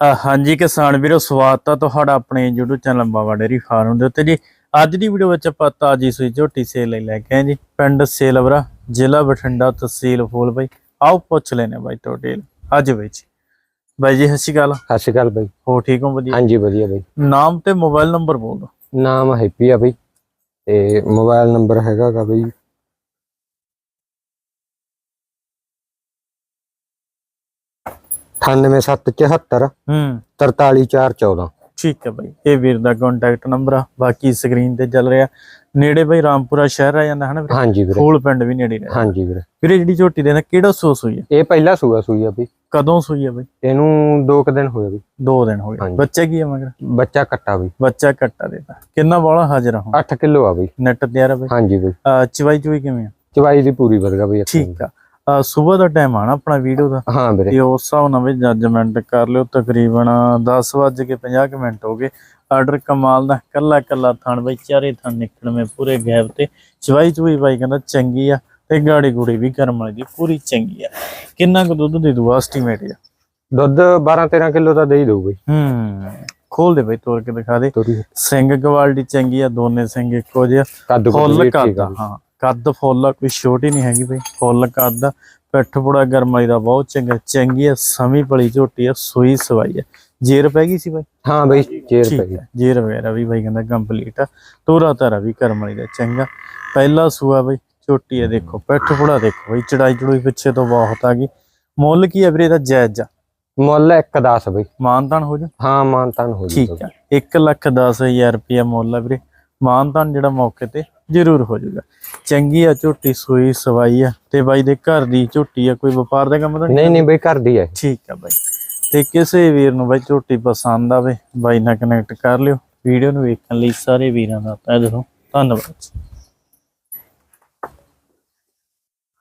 ਹਾਂਜੀ ਕਿਸਾਨ ਵੀਰੋ ਸਵਾਗਤ ਆ ਤੁਹਾਡਾ ਆਪਣੇ YouTube channel Baba dairy farm ਦੇ ਉੱਤੇ ਜੀ। ਅੱਜ ਦੀ ਵੀਡੀਓ ਵਿੱਚ ਆਪਾਂ ਤਾਜੀ ਸੂਈ ਝੋਟੀ ਸੇਲ ਲਈ ਲੈ ਕੇ ਆਏ ਜੀ। ਪਿੰਡ ਸੇਲਵਰਾ ਜ਼ਿਲ੍ਹਾ ਬਠਿੰਡਾ ਤਹਿਸੀਲ ਫੂਲ ਬਾਈ। ਆਓ ਪੁੱਛ ਲੈਨੇ ਬਾਈ ਟੋਟੇਲ ਅੱਜ ਬਾਈ ਜੀ। ਬਾਈ ਜੀ ਸਤਿ ਸ਼੍ਰੀ ਅਕਾਲ। ਸਤਿ ਸ਼੍ਰੀ ਅਕਾਲ ਬਾਈ। ਹੋ ਠੀਕ ਹੋ? ਵਧੀਆ। ਹਾਂਜੀ ਵਧੀਆ ਬਾਈ। ਨਾਮ ਤੇ ਮੋਬਾਈਲ ਨੰਬਰ ਬੋਲ ਦਿਓ। ਨਾਮ ਹੈਪੀ ਆ ਬਾਈ। ਤੇ ਮੋਬਾਈਲ ਨੰਬਰ ਹੈਗਾ ਗਾ ਬਾਈ ਅਠਾਨਵੇਂ ਸੱਤ ਚੁਹੱਤਰ ਹੂੰ। 43414 ਠੀਕ ਹੈ ਬਾਈ ਇਹ ਵੀਰ ਦਾ ਕੰਟੈਕਟ ਨੰਬਰ ਆ ਬਾਕੀ ਸਕਰੀਨ ਤੇ ਚੱਲ ਰਿਹਾ। ਨੇੜੇ ਬਾਈ ਰਾਮਪੁਰਾ ਸ਼ਹਿਰ ਆ ਜਾਂਦਾ ਹਨਾ ਹਾਂਜੀ ਵੀਰੇ। ਫੂਲ ਪਿੰਡ ਵੀ ਨੇੜੇ ਰਹਿ ਹਾਂਜੀ ਵੀਰੇ। ਵੀਰੇ ਜਿਹੜੀ ਝੋਟੀ ਦੇ ਨਾ ਕਿਹੜਾ ਸੋਸ ਹੋਈ ਹੈ ਇਹ ਪਹਿਲਾ ਸੂਆ ਸੂਈ ਆ ਬਾਈ। ਕਦੋਂ ਸੂਈ ਹੈ ਬਾਈ? ਇਹਨੂੰ 2 ਕੁ ਦਿਨ ਹੋਏ ਬਾਈ। ਦੋ ਦਿਨ ਹੋ ਗਏ ਹਾਂਜੀ। ਬੱਚਾ ਕੀ ਹੈ ਮਗਰ? ਬੱਚਾ ਕੱਟਾ ਬਾਈ। ਬੱਚਾ ਕੱਟਾ ਦੇਤਾ ਕਿੰਨਾ ਬੋਲਾ ਹਾਜ਼ਰ ਆ ਹੁਣ? 8 ਕਿਲੋ ਆ ਬਾਈ। ਨੈਟ ਤਿਆਰ ਆ ਬਈ? ਹਾਂਜੀ ਬਾਈ। ਚਵਾਈ ਚੁਈ ਕਿਵੇਂ ਆ? ਚਵਾਈ ਦੀ ਪੂਰੀ ਵਧਗਾ ਬਾਈ। ਠੀਕ ਆ। ਸਵੇਰ ਦਾ ਟਾਈਮ ਆ ਨਾ ਆਪਣਾ ਵੀਡੀਓ ਦਾ। ਹਾਂ ਵੀਰੇ। ਤੇ ਉਸ ਹਿਸਾਬ ਨਾਲ ਵੀ ਜੱਜਮੈਂਟ ਕਰ ਲਿਓ ਤਕਰੀਬਨ 10 ਵੱਜ ਕੇ 50 ਕੁ ਮਿੰਟ ਹੋ ਗਏ। ਆਰਡਰ ਕਮਾਲ ਦਾ ਕੱਲਾ ਕੱਲਾ ਥਣ ਬਈ ਚਾਰੇ ਥਣ ਨਿਕਲਵੇਂ ਪੂਰੇ ਗੈਪ ਤੇ। ਚਵਾਈ ਚੁਈ ਬਾਈ ਕਹਿੰਦਾ ਚੰਗੀ ਆ ਤੇ ਗਾੜੀ ਗੂੜੀ ਵੀ ਕਰਮ ਵਾਲੀ ਦੀ ਪੂਰੀ ਚੰਗੀ ਆ। ਕਿੰਨਾ ਕੁ ਦੁੱਧ ਦੇ ਦੂ ਐਸਟੀਮੇਟ ਆ ਦੁੱਧ 12 13 ਕਿਲੋ ਤਾਂ ਦੇ ਹੀ ਦਊ ਬਾਈ। ਹੂੰ ਖੋਲ ਦੇ ਬਈ ਤੋੜ ਕੇ ਦਿਖਾ ਦੇ। ਸਿੰਘ ਕੁਆਲਿਟੀ ਚੰਗੀ ਆ ਦੋਨੇ ਸਿੰਘ ਇੱਕੋ ਜਿਹੇ ਫੁੱਲ ਕੱਦ ਹਾਂ। ਕੱਦ ਫੁੱਲ ਕੋਈ ਛੋਟੀ ਨਹੀਂ ਹੈਗੀ ਬਈ। ਫੁੱਲ ਕੱਦ ਪਿੱਠ ਪੁੜਾ ਗਰਮਾਈ ਦਾ ਬਹੁਤ ਚੰਗਾ ਚੰਗੀ ਆ ਸਮੀ ਪਲੀ ਝੋਟੀ ਆ ਸੂਈ ਸਵਾਈ ਆ। ਜੇਰ ਪੈ ਗਈ ਸੀ ਬਾਈ? ਹਾਂ ਬਾਈ ਠੀਕ ਪਈ ਹੈ ਜੇਰ ਵਗੈਰਾ ਵੀ ਬਾਈ ਕਹਿੰਦਾ ਕੰਪਲੀਟ ਆ। ਤੋਰਾ ਤਾਰਾ ਵੀ ਕਰਮਾਈ ਦਾ ਚੰਗਾ। ਪਹਿਲਾ ਸੂਆ ਬਈ ਝੋਟੀ ਆ ਦੇਖੋ ਪਿੱਠ ਪੁੜਾ ਦੇਖੋ ਬਈ ਚੜਾਈ ਚੜੂਈ ਪਿੱਛੇ ਤੋਂ ਬਹੁਤ ਆ ਗਈ। ਮੁੱਲ ਕੀ ਆ ਵੀਰੇ ਦਾ ਜਾਇਜ਼ ਆ। ਮੁੱਲ 1 10 ਬਾਈ। ਮਾਨਤਾਨ ਹੋ ਜਾ। ਹਾਂ ਮਾਨਤਾਨ ਹੋ ਠੀਕ ਜੂਗਾ ਆ। 1 ਲੱਖ 10000 ਰੁਪਇਆ ਮੁੱਲ ਆ ਵੀਰੇ। ਮਾਨਤਾਨ ਜਿਹੜਾ ਮੌਕੇ ਤੇ ਜ਼ਰੂਰ ਹੋ ਜਾਊਗਾ। ਚੰਗੀ ਆ ਝੋਟੀ ਸੂਈ ਸਵਾਈ ਆ। ਤੇ ਬਾਈ ਦੇ ਘਰ ਦੀ ਝੋਟੀ ਆ ਕੋਈ ਵਪਾਰ ਦਾ ਕੰਮ ਤਾਂ ਨਹੀਂ ਨਹੀਂ ਬਾਈ ਕਰਦੀ ਹੈ ਠੀਕ ਆ ਬਾਈ। ਤੇ ਕਿਸੇ ਵੀਰ ਨੂੰ ਬਾਈ ਝੋਟੀ ਪਸੰਦ ਆਵੇ ਬਾਈ ਨਾਲ ਕਨੈਕਟ ਕਰ ਲਿਓ। ਵੀਡੀਓ ਨੂੰ ਵੇਖਣ ਲਈ ਸਾਰੇ ਵੀਰਾਂ ਦਾ ਤਹਿ ਦਿਲੋਂ ਧੰਨਵਾਦ।